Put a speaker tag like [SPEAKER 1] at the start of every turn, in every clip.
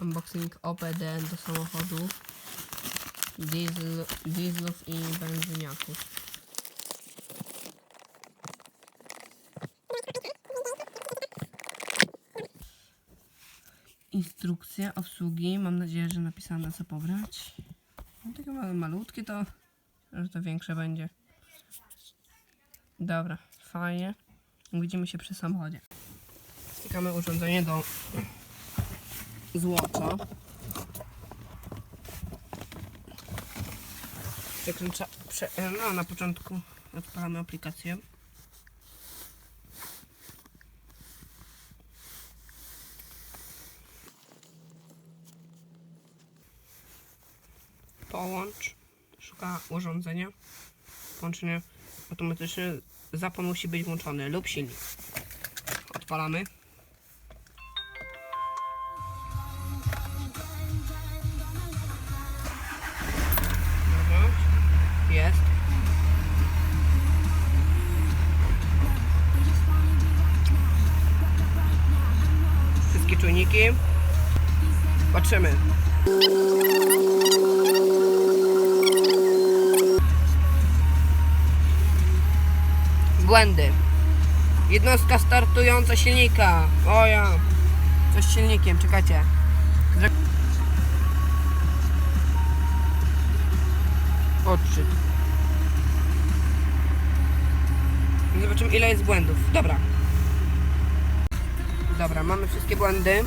[SPEAKER 1] unboxing OPD do samochodów, diesel, dieslów i benzyniaków. Instrukcja obsługi. Mam nadzieję, że napisane co pobrać. No, takie malutkie to, że to większe będzie. Dobra, fajnie. Widzimy się przy samochodzie. Stykamy urządzenie do prze, no, na początku odpalamy aplikację. Połącz. Szuka urządzenia. Połączenie automatyczne. Zapłon musi być włączony lub silnik. Odpalamy. Czujniki. Patrzymy. Błędy. Jednostka startująca silnika. O ja. Coś z silnikiem, czekajcie. Odczyt. Zobaczymy ile jest błędów. Dobra. Dobra, mamy wszystkie błędy.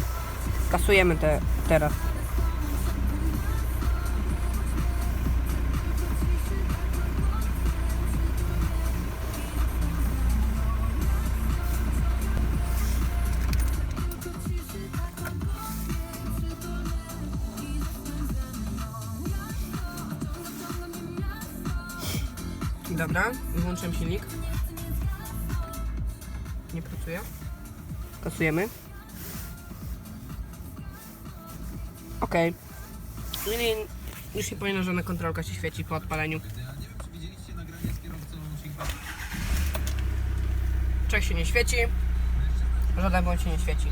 [SPEAKER 1] Kasujemy te teraz. Dobra, włączyłem silnik. Nie pracuje. Kasujemy. Ok. Nie, już nie powinna żadna kontrolka się świeci po odpaleniu. Czek się nie świeci. Żaden błąd się nie świeci.